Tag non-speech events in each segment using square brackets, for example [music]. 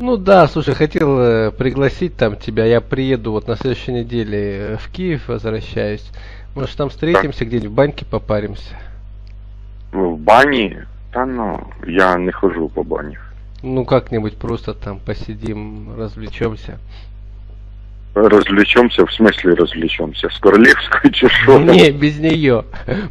Ну да, слушай, хотел э, пригласить там тебя. Я приеду вот на следующей неделе э, в Киев, возвращаюсь. Может там встретимся где-нибудь в баньке попаримся? В бані? Та ну, я не хожу по банях. Ну как-нибудь просто там посидим, развлечемся. Развлечемся, в смысле развлечемся? С Королевской [laughs] чи що? Не, без нее.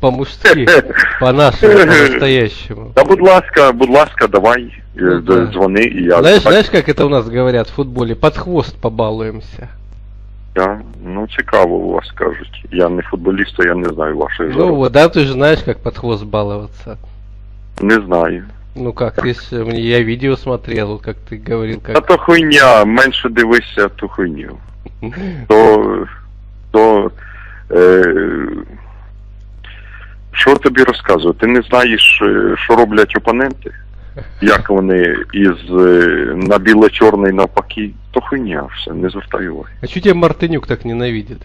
По-мужски, [laughs] по-нашему, по-настоящему. Та будь ласка, будь ласка, давай, е, Ну, да. дзвони і я. Знаешь, знаешь, как это у нас говорят в футболе? Под хвост побалуемся. Я, ну цікаво у вас кажуть. Я не футболіст, а я не знаю вашої Ну заробітки. вот, да, ты же знаешь, как под хвост баловаться. Не знаю. Ну как, ты ж, мне я видео смотрел, как ты говорил, Та как... то хуйня, менше дивися ту хуйню. То, то е, що тобі розказувати? Ти не знаєш, е, що роблять опоненти? Як вони із е, на біло-чорний навпаки, то хуйня все, не звертай уваги. А чё тебя Мартынюк так ненавидит?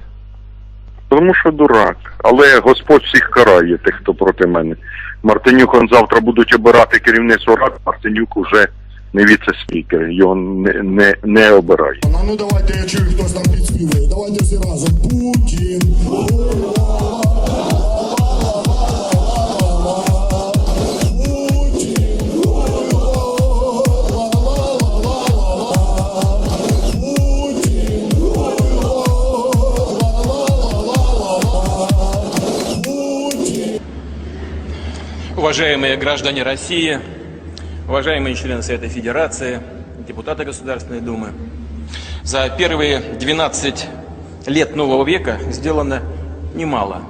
Тому що дурак. Але Господь всіх карає тих, хто проти мене. Мартинюк он завтра будуть обирати керівництво ради, Мартинюк уже не віце-спікер, його не, не, не обирають. А ну давайте я чую, хтось там підспівує. Давайте всі разом. Путін. Уважаемые граждане России, уважаемые члены Совета Федерации, депутаты Государственной Думы, за первые 12 лет нового века сделано немало.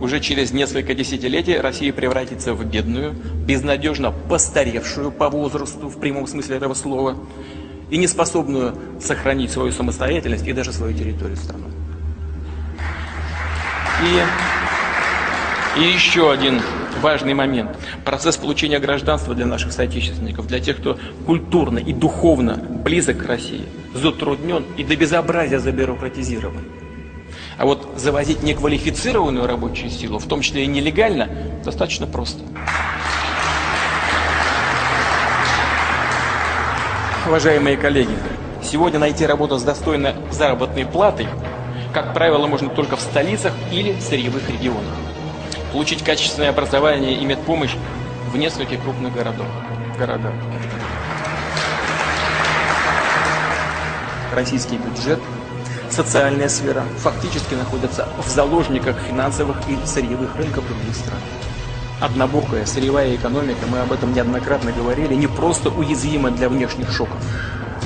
Уже через несколько десятилетий Россия превратится в бедную, безнадежно постаревшую по возрасту, в прямом смысле этого слова, и неспособную сохранить свою самостоятельность и даже свою территорию страну. И, и еще один важный момент. Процесс получения гражданства для наших соотечественников, для тех, кто культурно и духовно близок к России, затруднен и до безобразия забюрократизирован. А вот завозить неквалифицированную рабочую силу, в том числе и нелегально, достаточно просто. Уважаемые коллеги, сегодня найти работу с достойной заработной платой, как правило, можно только в столицах или сырьевых регионах. Получить качественное образование и медпомощь в нескольких крупных городах. городах. Российский бюджет, социальная сфера фактически находятся в заложниках финансовых и сырьевых рынков других стран. Однобокая сырьевая экономика, мы об этом неоднократно говорили, не просто уязвима для внешних шоков.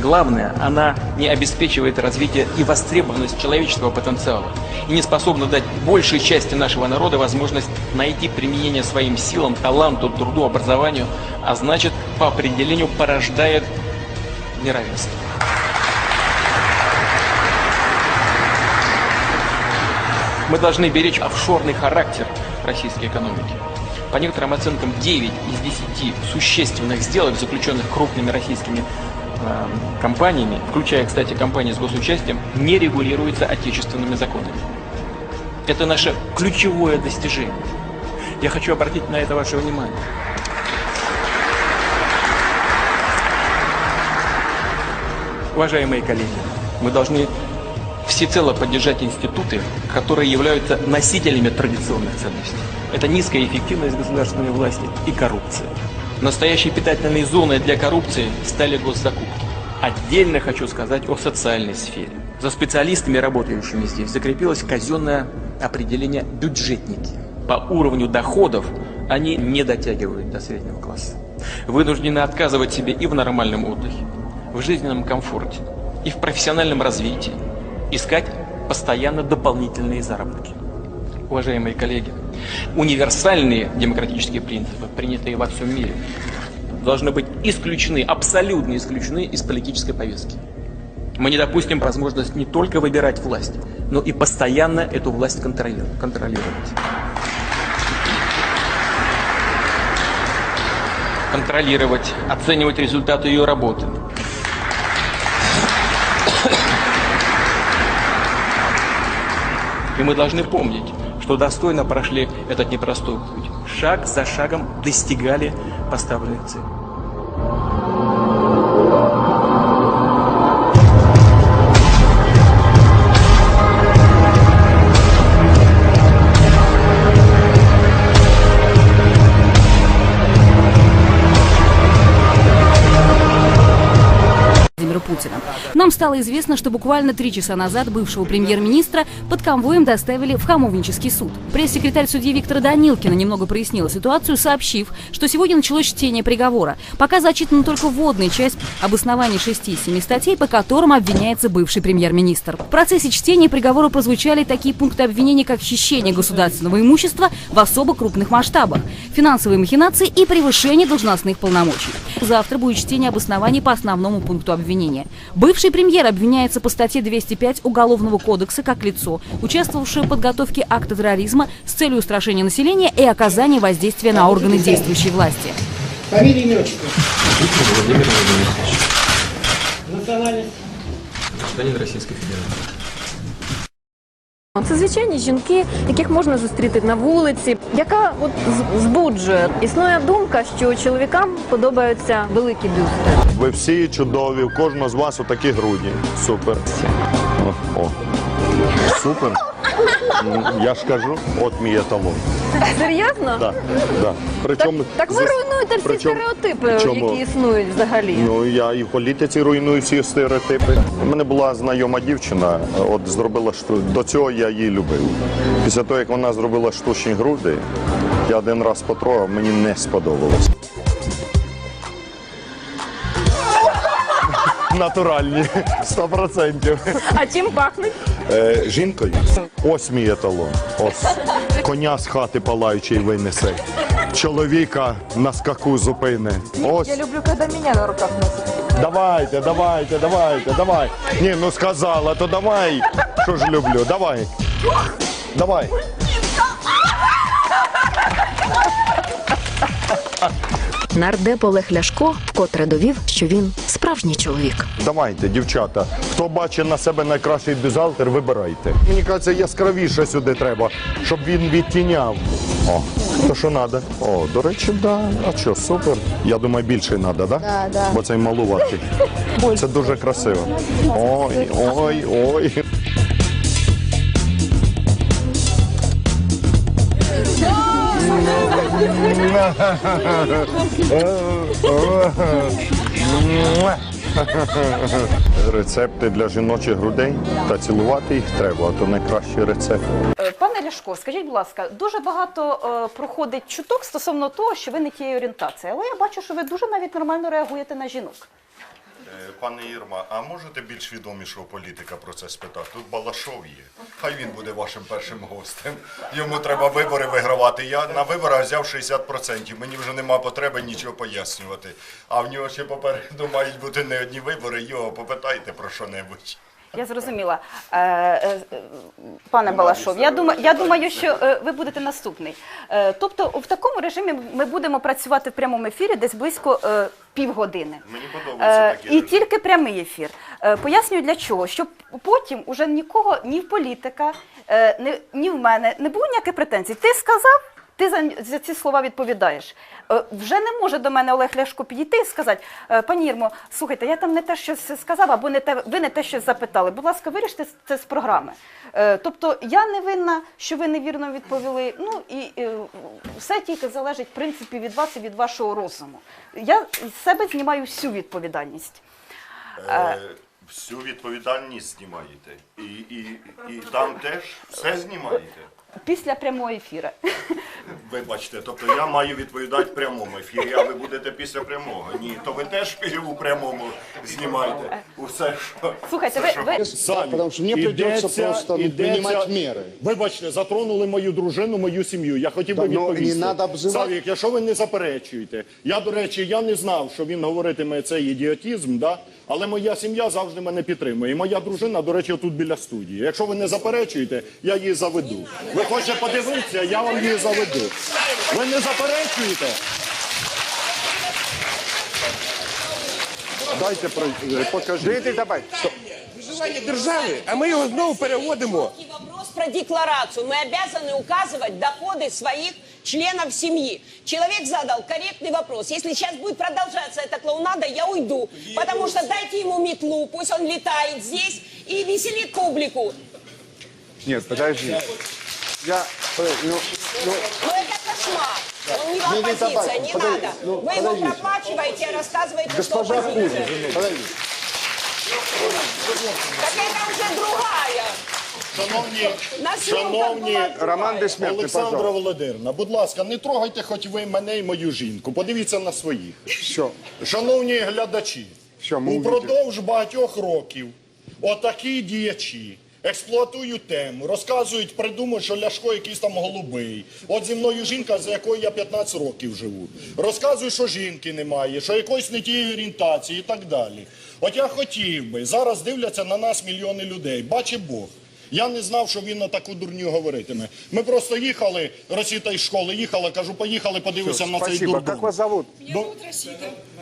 Главное, она не обеспечивает развитие и востребованность человеческого потенциала и не способна дать большей части нашего народа возможность найти применение своим силам, таланту, труду, образованию, а значит, по определению порождает неравенство. Мы должны беречь офшорный характер российской экономики. По некоторым оценкам, 9 из 10 существенных сделок, заключенных крупными российскими компаниями, включая, кстати, компании с госучастием, не регулируется отечественными законами. Это наше ключевое достижение. Я хочу обратить на это ваше внимание. Уважаемые коллеги, мы должны всецело поддержать институты, которые являются носителями традиционных ценностей. Это низкая эффективность государственной власти и коррупция. Настоящей питательной зоной для коррупции стали госзакупки. Отдельно хочу сказать о социальной сфере. За специалистами, работающими здесь, закрепилось казенное определение «бюджетники». По уровню доходов они не дотягивают до среднего класса. Вынуждены отказывать себе и в нормальном отдыхе, в жизненном комфорте, и в профессиональном развитии, искать постоянно дополнительные заработки. Уважаемые коллеги, универсальные демократические принципы, принятые во всем мире, должны быть исключены, абсолютно исключены из политической повестки. Мы не допустим возможность не только выбирать власть, но и постоянно эту власть контролировать. контролировать. Оценивать результаты ее работы, И мы должны помнить, что достойно прошли этот непростой путь. Шаг за шагом достигали поставленных целей. Путина. Нам стало известно, что буквально три часа назад бывшего премьер-министра под конвоем доставили в Хамовнический суд. Пресс-секретарь судьи Виктора Данилкина немного прояснила ситуацию, сообщив, что сегодня началось чтение приговора. Пока зачитана только вводная часть об основании шести из семи статей, по которым обвиняется бывший премьер-министр. В процессе чтения приговора прозвучали такие пункты обвинения, как хищение государственного имущества в особо крупных масштабах, финансовые махинации и превышение должностных полномочий. Завтра будет чтение обоснований по основному пункту обвинения. Бывший премьер обвиняется по статье 205 Уголовного кодекса как лицо, участвовавшее в подготовке акта терроризма с целью устрашения населения и оказания воздействия на органы действующей власти. Фамилия, имя, отчество. Владимир Владимирович, Национальность. гражданин Российской Федерации. Це звичайні жінки, яких можна зустріти на вулиці, яка от збуджує. Існує думка, що чоловікам подобаються великі бюсти. Ви всі чудові, у кожного з вас отакі груді. Супер. О, о. Супер. Я ж кажу, от мій еталон. Серйозно? Да, да. Причому, Так ви за- руйнуєте всі причому- стереотипи, причому- які існують взагалі. Ну я і в політиці руйную всі стереотипи. У мене була знайома дівчина, от зробила шту... до цього я її любив. Після того, як вона зробила штучні груди, я один раз потрогав, мені не сподобалось. Натуральні, 100%. А чим пахнуть? Е, жінкою. Ось мій еталон. Ось. Коня з хати палаючий винесе. Чоловіка на скаку зупине. Ось. Я люблю, когда меня на руках носят. Давайте, давайте, давайте, давай. Ні, ну сказала, то давай. Що ж люблю, давай. Давай. Нардеп Олег Ляшко вкотре довів, що він справжній чоловік. Давайте, дівчата. Хто бачить на себе найкращий бюзгалтер, вибирайте. Мені кажеться, яскравіше сюди треба, щоб він відтіняв. О, то що треба? О, до речі, да. А що, супер. Я думаю, більше треба, да? Да, да. Бо цей малуватий. [laughs] Це дуже красиво. Ой, ой, ой. Рецепти для жіночих грудей та цілувати їх треба, а то найкращий рецепт. Е, Пане Ляшко, скажіть, будь ласка, дуже багато е, проходить чуток стосовно того, що ви не тієї орієнтації, але я бачу, що ви дуже навіть нормально реагуєте на жінок. Е, Пане Ірма, а можете більш відомішого політика про це спитати? Тут Балашов є. Хай він буде вашим першим гостем. Йому треба вибори вигравати. Я на виборах взяв 60%. Мені вже нема потреби нічого пояснювати. А в нього ще попереду мають бути не одні вибори. Його попитайте про що-небудь. Я зрозуміла. Е, е, Пане Балашов, я думаю, я думаю, що е, ви будете наступний. Тобто, в такому режимі ми будемо працювати в прямому ефірі десь близько півгодини. Мені подобається такий І тільки прямий ефір. Пояснюю для чого. Щоб потім уже нікого, ні в політика, ні в мене не було ніяких претензій. Ти сказав, ти за, за ці слова відповідаєш. Е, Вже не може до мене Олег Ляшко підійти і сказати, «Е, пані Ірмо, слухайте, я там не те щось сказав, або не те, ви не те щось запитали. Будь ласка, виріште це з програми. Е, Тобто я не винна, що ви невірно відповіли. Ну і е, все тільки залежить в принципі від вас і від вашого розуму. Я з себе знімаю всю відповідальність. Е, всю відповідальність знімаєте. І, і, і там теж все знімаєте. Після прямого ефіру. [laughs] Вибачте, тобто я маю відповідати в прямому ефірі, а ви будете після прямого. Ні, то ви теж у прямому знімаєте. Усе, що. Слухайте, все, ви, що ви Самі. Потому что мне придется просто ідеться- принимать меры. Вибачте, затронули мою дружину, мою сім'ю. Я хотів би Да, ну, відповісти. не надо обзивати. Савік, якщо ви не заперечуєте. Я, до речі, я не знав, що він говоритиме цей ідіотізм, да? але моя сім'я завжди мене підтримує. І моя дружина, до речі, тут біля студії. Якщо ви не заперечуєте, я її заведу. Ви хочете подивитися, я вам її заведу. Ви не заперечуєте? Дайте про- е, покажіть. давай. Виживання держави, а ми його знову переводимо. Вопрос про декларацию. Мы обязаны указывать доходы своих Членов семьи. Человек задал корректный вопрос. Если сейчас будет продолжаться эта клоунада, я уйду. Потому что дайте ему метлу, пусть он летает здесь и веселит публику. Нет, подожди. Я, ну, ну, Но это кошмар. Он не Не, не, оппозиция, давай, не подожди, надо. ну, Вы его подождите. проплачиваете, рассказываете, что госпожа оппозиция. Кузя, подожди. Так это уже другая. Шановні, шановні Роман Бессмертный, Олександра пожалуйста. Володимирівна, будь ласка, не трогайте хоч ви мене і мою жінку. Подивіться на своїх. Все, Шановні глядачі, Що, ми упродовж багатьох років отакі діячі експлуатують тему, розказують, придумують, що Ляшко якийсь там голубий. От зі мною жінка, за якою я 15 років живу. Розказують, що жінки немає, що якоїсь не тієї орієнтації і так далі. От я хотів би, зараз дивляться на нас мільйони людей, бачить Бог. Я не знав, що він на таку дурню говоритиме. Ми просто їхали, Росіта із школи їхала, кажу, поїхали, подивися на цей спасибо. дурдом. Как вас зовут?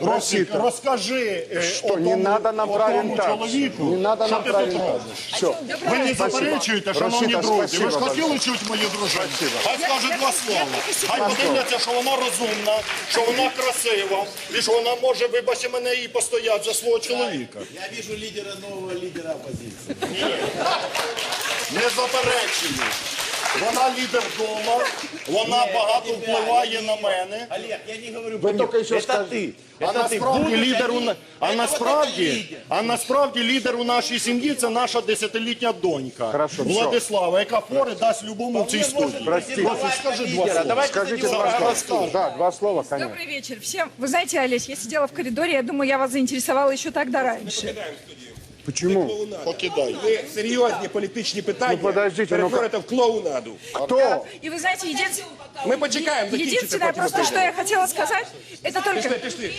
Росик, розкажи, е, Что, не надо нам про отому ориентацию. чоловіку, Не надо що нам ти тут робиш. Все. Ви не заперечуєте, шановні Росита, друзі. Ви спасибо ж хотіли большое. чути мою дружину? Спасибо. Хай скаже два слова. Хай подивляться, що вона розумна, що вона красива, і що вона може, вибачте мене, і постояти за свого чоловіка. Я вижу лидера нового лидера оппозиции. Не заперечую. Вона лідер вдома, вона багато впливає на мене. Олег, я не говорю Вы только еще Это скажите. ты. А Это ты. насправді Будешь лідер у один. на- а Это вот насправді, это лидер. а насправді лідер у нашій сім'ї це наша десятилітня донька Хорошо, все. Владислава, яка фори дасть любому в цій студії. Простите. Росик, скажи два Лидера. слова. Давайте Скажите за него два Зараз слова. скажу. Да, два слова, конечно. Добрый вечер всем. Вы знаете, Олесь, я сидела в коридоре, я думаю, я вас заинтересовала еще тогда раньше. Почему? Покидай. Вы серьезные политические питания Ну, подождите, ну, это в клоунаду. Кто? И вы знаете, единственное, Мы почекаем. единственное просто, что я хотела сказать, это только... Пішли, пішли.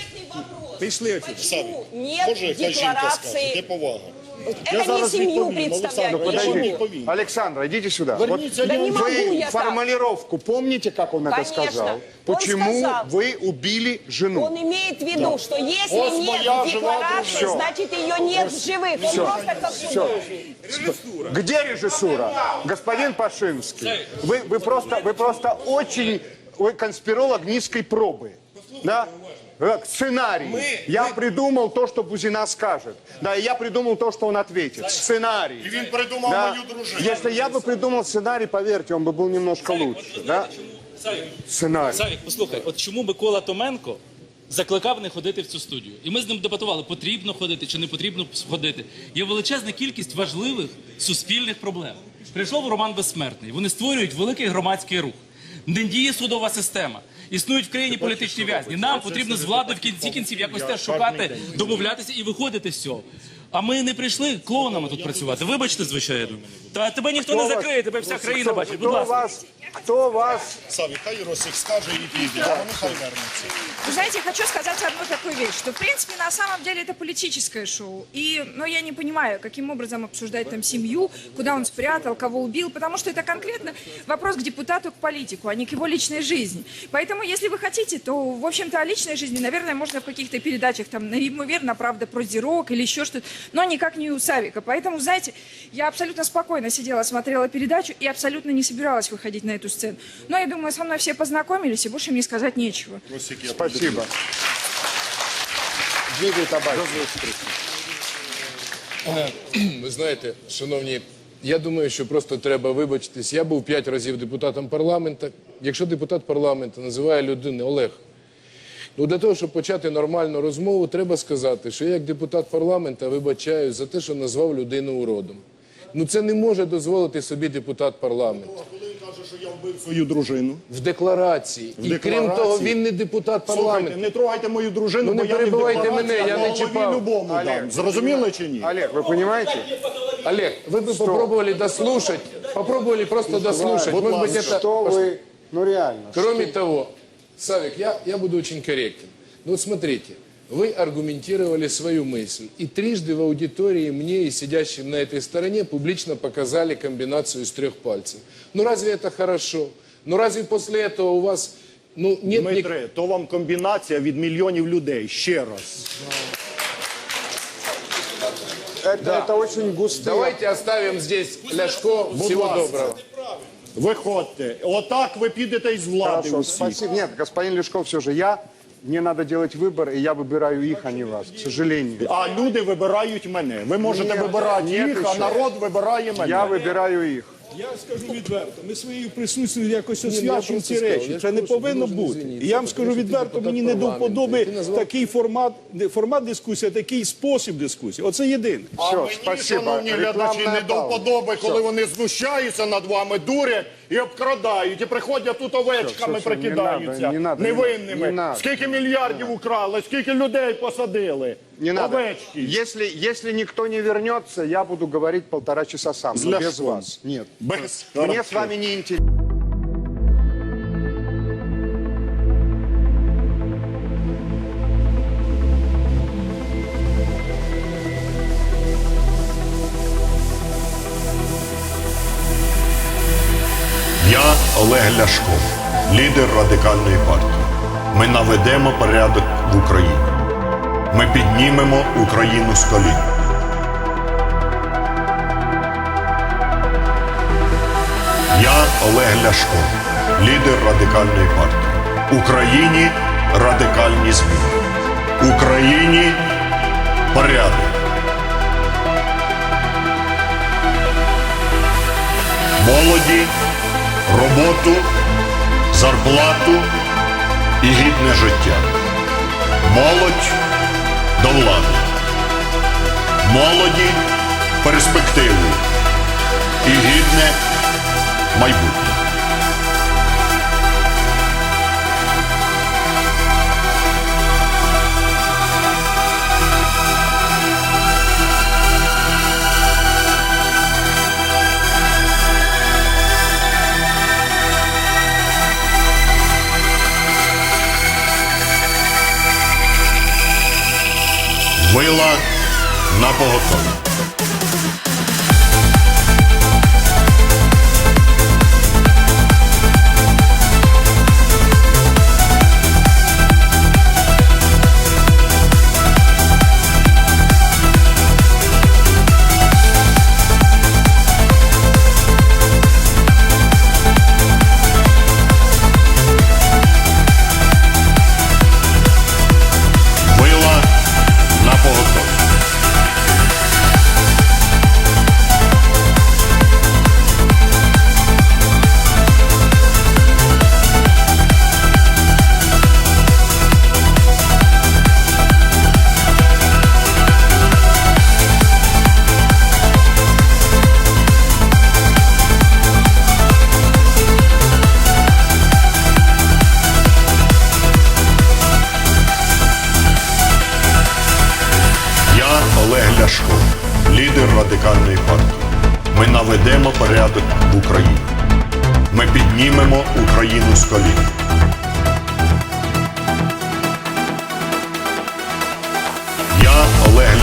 Пішли отсюда. Почему Нет може, декларации. де повага? Это не семью. Олександр, я відповім. Александра, идите сюда. Верните, Да не могу вы я так. формулировку помните, как он это Конечно. сказал? Он Почему сказал. вы убили жену? Он имеет в виду, что если Вот нет жива декларации, значит ее нет в живых. Он Всё. просто как Всё. Где режиссура? Господин Пашинский, вы, вы, просто, вы просто очень вы конспиролог низкой пробы. Да? Э, Сценарий. я придумал то, что Бузина скажет. Да, и я придумал то, что он ответит. Сценарий. І він придумав Да. мою дружину. Если я бы придумал сценарий, поверьте, он бы был немножко лучше. Да? Сценарий. Савік, послухай, от чому Микола Томенко закликав не ходити в цю студію? І ми з ним дебатували, потрібно ходити чи не потрібно ходити. Є величезна кількість важливих суспільних проблем. Прийшов Роман Безсмертний. Вони створюють великий громадський рух. Не діє судова система. Існують в країні політичні в'язні. Нам потрібно з владою в кінці кінців якось теж шукати, домовлятися і виходити з цього. А ми не прийшли клоунами тут працювати. Вибачте, звичайно. Та тебе ніхто не закриє, тебе вся країна Кто, бачить. Будь кто ласка. вас, кто вас Саві, хай Росик скаже і піде, а вони хай вернуться. Вы знаете, я хочу сказать одну такую вещь, что, в принципе, на самом деле это политическое шоу. И, но я не понимаю, каким образом обсуждать там семью, куда он спрятал, кого убил, потому что это конкретно вопрос к депутату, к политику, а не к его личной жизни. Поэтому, если вы хотите, то, в общем-то, о личной жизни, наверное, можно в каких-то передачах, там, наимоверно, правда, про Зирок или еще что-то, но никак не у Савика. Поэтому, знаете, я абсолютно спокойно сидела, смотрела передачу и абсолютно не собиралась выходить на эту сцену. Но я думаю, со мной все познакомились, и больше мне сказать нечего. Росик, я Спасибо. Двигай табак. Ви знаєте, шановні, я думаю, що просто треба вибачитись. Я був п'ять разів депутатом парламенту. Якщо депутат парламенту називає людину Олег, ну для того, щоб почати нормальну розмову, треба сказати, що я як депутат парламенту вибачаюсь за те, що назвав людину уродом. Ну це не може дозволити собі депутат парламенту. Коли він каже, що я вбив свою дружину. В декларації. І крім декларації. того, він не депутат Слухайте, парламенту. не трогайте мою дружину, Ну, не бо я перебивайте в декларації, мене, я а не голові чіпав. любому Олег, дам. Зрозуміли чи ні? Олег, вы понимаете? Олег, вы бы попробовали дослушать, попробовали просто дослушать. Может быть, это... Что вы... Ну реально. Кроме того, Савик, я, я буду очень корректен. Ну вот смотрите, вы аргументировали свою мысль. И трижды в аудитории мне и сидящим на этой стороне публично показали комбинацию из трех пальцев. Ну разве это хорошо? Ну разве после этого у вас ну, нет... ни- Дмитре, то вам комбінація від мільйонів людей. Ще раз. Это, это очень густые... Давайте оставим здесь Ляшко. Будь Всего ласка. доброго. Виходьте. Отак ви підете із влади Хорошо, усі. спасибо. Нет, господин Лешков, все же я, мне надо делать выбор, и я выбираю их, а не вас, к сожалению. А люди вибирають мене. Ви можете Ні, вибирати ні, їх, ти а що? народ вибирає мене. Я выбираю их. Я скажу відверто, ми своєю присутністю якось освячуємо ці речі. Це не повинно бути. І я вам скажу відверто, мені не до вподоби такий формат, не формат дискусії, а такий спосіб дискусії. Оце єдине. А мені, шановні глядачі, не до вподоби, коли вони знущаються над вами, дурять і обкрадають, і приходять тут овечками Все, все, все, не прикидаються, надо, не надо, невинними. надо. Скільки мільярдів украли, скільки людей посадили. Не надо. Овечки. Если, если никто не вернется, я буду говорить полтора часа сам, но без вас. Нет. Без. Мне с вами не интересно. Я Олег Ляшко, лідер радикальної партії. Ми наведемо порядок в Україні. Ми піднімемо Україну з колін. Я Олег Ляшко, лідер радикальної партії. Україні радикальні зміни. Україні порядок. Молоді, роботу, зарплату і гідне життя. Молодь до влади. Молоді перспективу і гідне майбутнє. Вила на поготові.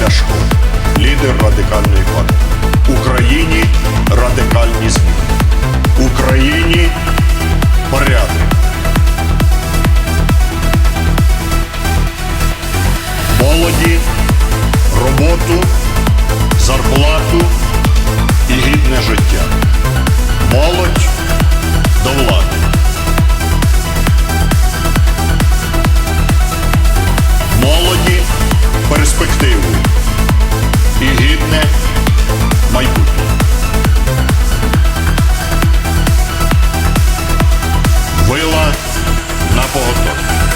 Ляшко, лідер радикальної партії. Україні радикальні зміни. Україні порядок. Молоді роботу, зарплату і гідне життя. Молодь до влади. Молоді перспективу і гідне майбутнє. Вила на поготові.